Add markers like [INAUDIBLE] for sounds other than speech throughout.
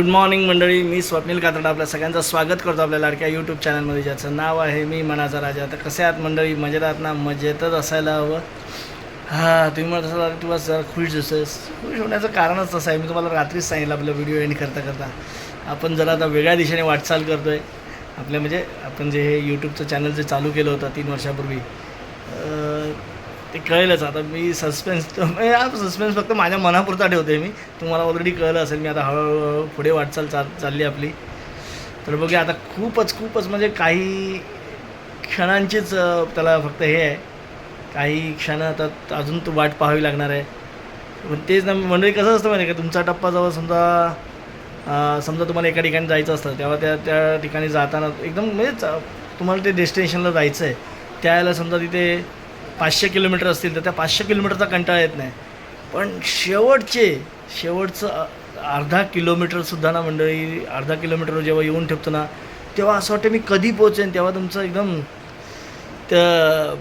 Good morning मंडळी मी स्वप्नील कातडा आपल्या सगळ्यांचं स्वागत करतो आपल्या लाडक्या यूट्यूब चॅनलमध्ये ज्याचं नाव आहे मी मनाचा राजा. तर कसे आहात मंडळी? मजेत आहात ना? मजेतच असायला हवं. हां तुम्ही म्हणत असाल तुला जरा खुश दिसतोस खुश होण्याचं कारणच तसं आहे. मी तुम्हाला रात्रीच सांगितलं आपलं व्हिडिओ एंड करता करता. आपण जरा आता वेगळ्या दिशेने वाटचाल करतो आहे आपल्या म्हणजे आपण जे हे यूट्यूबचं चॅनल जे चालू केलं होतं तीन वर्षापूर्वी ते कळेलच. आता मी सस्पेन्स म्हणजे सस्पेन्स फक्त माझ्या मनापुरता ठेवते मी. तुम्हाला ऑलरेडी कळलं असेल मी आता हळूहळू पुढे वाटचाल चाल चालली आपली. तर बघूया आता खूपच खूपच म्हणजे काही क्षणांचीच त्याला फक्त हे आहे. काही क्षण आता अजून तू वाट पाहावी लागणार आहे. पण तेच ना मंडळी कसं असतं माहिती का? तुमचा टप्पा जवळ समजा समजा तुम्हाला एका ठिकाणी जायचं असतं तेव्हा त्या त्या ठिकाणी जाताना एकदम म्हणजे तुम्हाला ते डेस्टिनेशनला जायचं आहे त्यावेळेला समजा तिथे पाचशे किलोमीटर असतील तर त्या पाचशे किलोमीटरचा कंटाळा येत नाही. पण शेवटचे शेवटचं अर्धा किलोमीटरसुद्धा ना मंडळी अर्धा किलोमीटर जेव्हा येऊन ठेवतो ना तेव्हा असं वाटतं मी कधी पोहोचेन. तेव्हा तुमचं एकदम त्या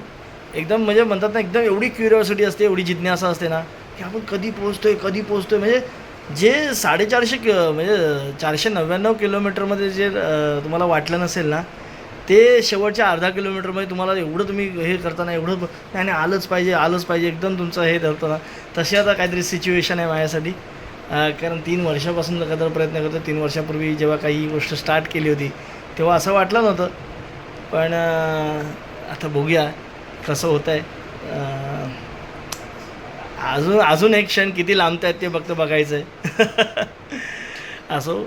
एकदम म्हणजे म्हणतात ना एकदम एवढी क्युरिओसिटी असते एवढी जिज्ञासा असते ना की आपण कधी पोहोचतोय कधी पोहोचतोय. म्हणजे जे साडेचारशे कि म्हणजे चारशे नव्याण्णव किलोमीटरमध्ये जे तुम्हाला वाटलं नसेल ना ते शेवटच्या अर्धा किलोमीटरमध्ये तुम्हाला एवढं तुम्ही हे करताना एवढं नाही नाही, आलंच पाहिजे आलंच पाहिजे एकदम तुमचं हे धरताना. तशी आता काहीतरी सिच्युएशन आहे माझ्यासाठी. कारण तीन वर्षापासून लगातार प्रयत्न करतो तीन वर्षापूर्वी जेव्हा काही गोष्ट स्टार्ट केली होती तेव्हा असं वाटलं नव्हतं. पण आता बघूया कसं होतं आहे अजून अजून एक क्षण किती लांबत आहेत ते फक्त बघायचं आहे [LAUGHS] असो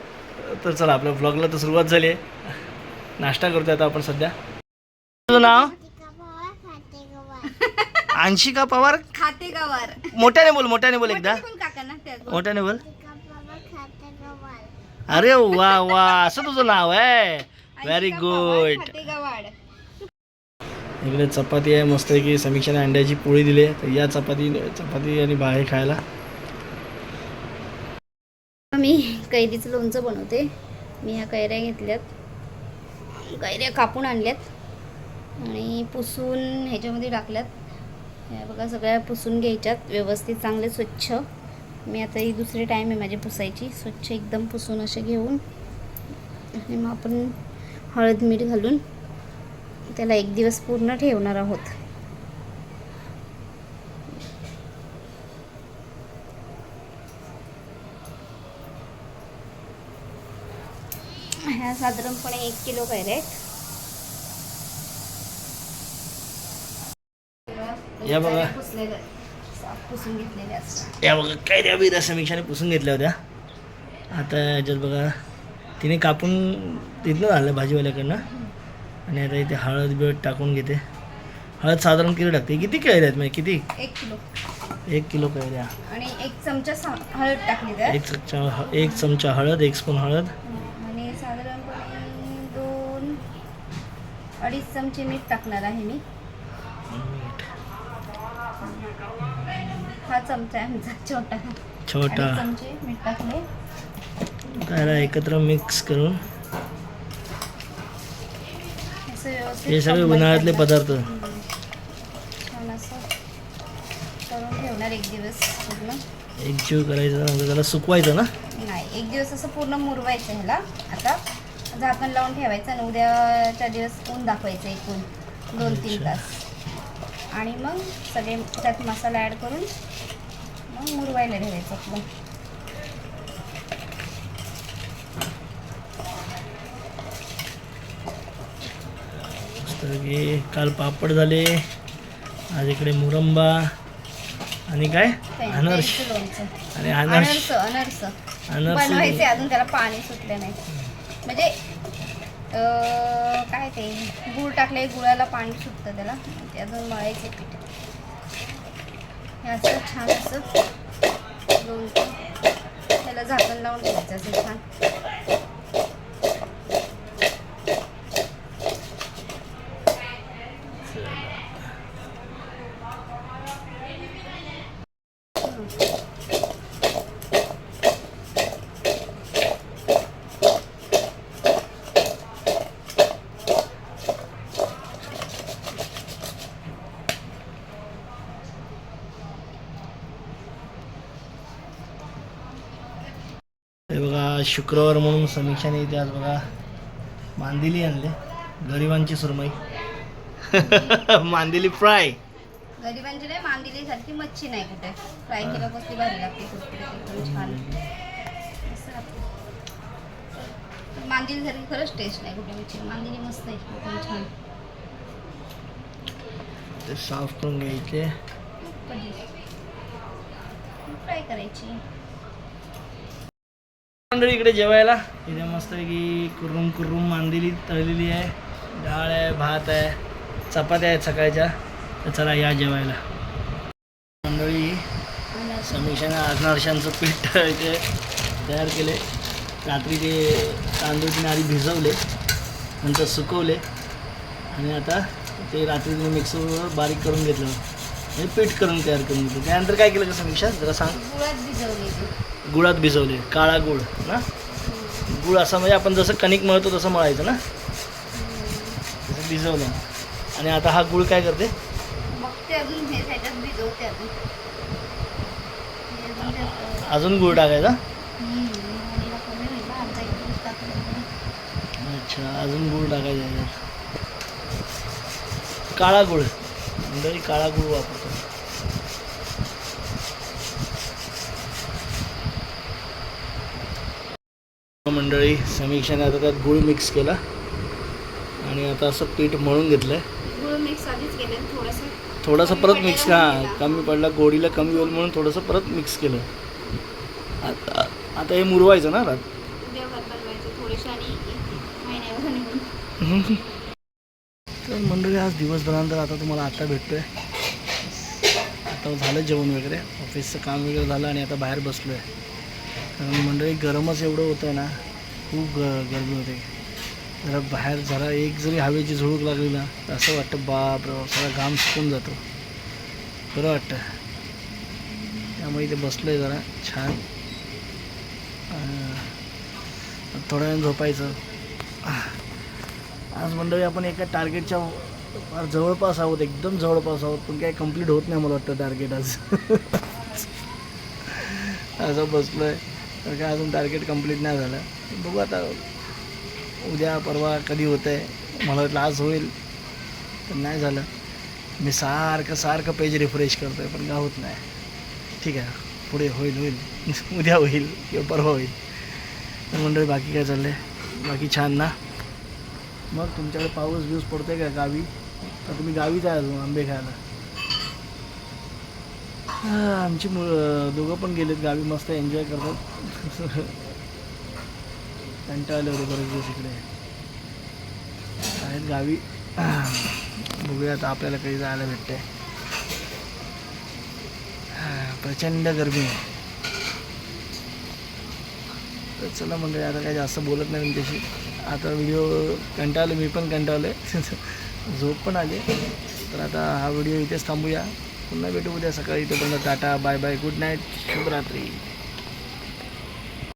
तर चला आपल्या ब्लॉगला तर सुरुवात झाली आहे. नाश्ता करतोय आता आपण सध्या. तुझं नाव? अंशिका पवार? खाते गवार मोठ्याने बोल मोठ्याने बोल एकदा. बोल काका ना त्यात बोल. मोठ्याने बोल. अरे वा वा असं तुझं नाव आहे. व्हेरी गुड खाते गवाड इकडे चपाती आहे मस्त की समीक्षाने अंड्याची पोळी दिली आहे. तर या चपाती चपाती आणि बाहेर खायला. मी कैरीचं लोणचं बनवते. मी ह्या कैऱ्या घेतल्यात. कैऱ्या कापून आणल्यात आणि पुसून ह्याच्यामध्ये टाकल्यात. ह्या बघा सगळ्या पुसून घ्यायच्यात. व्यवस्थित चांगले स्वच्छ. मी आता ही दुसरी टाईम आहे माझी पुसायची. स्वच्छ एकदम पुसून असे घेऊन आणि मग आपण हळद मीठ घालून त्याला एक दिवस पूर्ण ठेवणार आहोत. ह्या साधारणपणे एक किलो आहेत. या बघा. पुसून घेतलेल्या असतात या बघा काय द्या बिरा समीक्षाने पुसून घेतल्या होत्या. आता याच्यात बघा तिने कापून तिथनं झालं भाजीवाल्याकडनं. आणि आता इथे हळद बिळद टाकून घेते. हळद साधारण किती टाकते? किती कैऱ्या आहेत म्हणजे किती? एक किलो. एक किलो कैऱ्या आणि एक चमचा हळद टाकली एक चमचा एक चमचा हळद एक स्पून हळद. अडीच चमचे मीठ टाकणार आहे मी. हा चमचा आहे आमचा छोटा. छोटा. चमचे मीठ टाकले. त्याला एकत्र मिक्स करून. हे सगळे उन्हाळ्यातले. पदार्थ. हम्म. छान असं करून ठेवणार एक दिवस पूर्ण. करायचं म्हणजे त्याला सुकवायचं ना? नाही एक दिवस असं पूर्ण मुरवायचं ह्याला. आता झाकण लावून ठेवायचं आणि उद्याच्या दिवस ऊन दाखवायचं एक ऊन दोन तीन. तास. आणि मग सगळे त्यात मसाला ॲड करून मग मुरवायला ठेवायचं आपलं काल पापड झाले आज इकडे मुरंबा आणि काय? अनर्श लोणचं. आणि अनर्श अनर्स अनर्स. अनर्स. बनवायचे अजून त्याला पाणी सुटलं नाही. म्हणजे काय ते गुळ टाकले गुळाला पाणी सुटतं त्याला. ते अजून मळायचे पीठ. हे असं छान असं दोन त्याला झाकण लावून घ्यायचं असं छान हे बघा आज शुक्रवार म्हणून समीक्षाने इथे आज बघा मांदिली आणले. गरिबांची सुरमई. [LAUGHS] मांदिली फ्राय. गरिबांची नाही मांदिली सारखी मच्छी नाही कुठे. फ्राय केलं कसली भारी लागते कुरकुरीत एकदम छान. पण मांदिली सारखी खरंच टेस्ट नाही कुठे मच्छी. मांदिली मस्त आहे. एकदम छान. ते साफ करून घ्यायचे. फ्राय करायची. मंडळी इकडे जेवायला. इथे मस्तपैकी कुरुम कुरुम मांदिली तळलेली आहे. डाळ आहे भात आहे चपात्या आहेत सकाळच्या. तर चला या जेवायला. मंडळी समीक्षाने आजनारशांचं पीठ [LAUGHS] इथे तयार केले. रात्री ते तांदूळ तिने आधी भिजवले नंतर सुकवले. आणि आता ते रात्री तिने मिक्सरवर बारीक करून घेतलं. म्हणजे पीठ करून तयार करून घेतलं त्यानंतर काय केलं का समीक्षा जरा सांग. गुळात भिजवली ती. गुळात भिजवले काळा गुळ ना? गुळ असं म्हणजे आपण जसं कणिक मळतो तसं मळायचं ना? तसं भिजवलं. आणि आता हा गुळ काय करते? मग ते अजून हे ह्याच्यात भिजवते अजून. हे अजून त्यात, अजून गुळ टाकायचा? हम्म, मोहरीला कमी होईल ना, अर्धा एक दिवस टाकलं अच्छा अजून गुळ टाकायचा याच्यात काळा गुळ. मंडळी काळा गुळ वापरतो. मंडळी समीक्षाने आता त्यात गुळ मिक्स केला. आणि आता असं पीठ मळून घेतलं आहे थोडंसं परत मिक्स हा. कमी पडला गोडीला कमी होईल म्हणून थोडंसं परत मिक्स केलं. आता आता हे मुरवायचं ना रात [LAUGHS] उद्या भात बनवायचं थोडेसे आणि महिन्यावर निघून तर मंडळी आज दिवसभरानंतर आता तुम्हाला आता आहे आता झालं जेवण वगैरे ऑफिसचं काम वगैरे झालं आणि आता बाहेर बसलो आहे कारण मंडळी गरमच एवढं होतं आहे ना खूप ग गरमी होते. जरा बाहेर जरा एक जरी हवेची झुळूक लागली ना तर असं वाटतं बाप सगळा घाम सुकून जातो. बरं वाटतं. त्यामुळे इथे बसलो आहे जरा छान. थोड्या वेळ झोपायचं. आज मंडळी आपण एका टार्गेटच्या फार जवळपास आहोत एकदम जवळपास आहोत पण काही कंप्लीट होत नाही मला वाटतं टार्गेट आज. [LAUGHS] असं बसलो आहे तर काय अजून टार्गेट कंप्लीट नाही झालं. बघू आता उद्या परवा कधी होतं आहे मला वाटलं आज होईल पण नाही झालं. मी सारखं सारखं पेज रिफ्रेश करतो आहे पण का होत नाही. ठीक आहे. पुढे होईल होईल. [LAUGHS] उद्या होईल किंवा परवा होईल. तर मंडळी बाकी काय चाललं आहे बाकी छान ना? मग तुमच्याकडे पाऊस बिऊस पडतोय का गावी? तर तुम्ही गावीच आहे अजून आंबे खायला? आमची मुलं दोघं पण गेलेत गावी मस्त एन्जॉय करतात. कंटाळले होते बरेच दिवस इकडे. आहेत गावी. बघूया आता आपल्याला कधी जायला भेटतंय. हा, प्रचंड गर्मी आहे. तर चला मंडळी आता काही जास्त बोलत नाही तुमच्याशी. आता व्हिडिओ कंटाळले मी पण कंटाळले. [LAUGHS] झोप पण आली. तर आता हा व्हिडिओ इथेच थांबूया. पुन्हा भेटू उद्या सकाळी. तोपर्यंत tata bye bye good night शुभरात्री.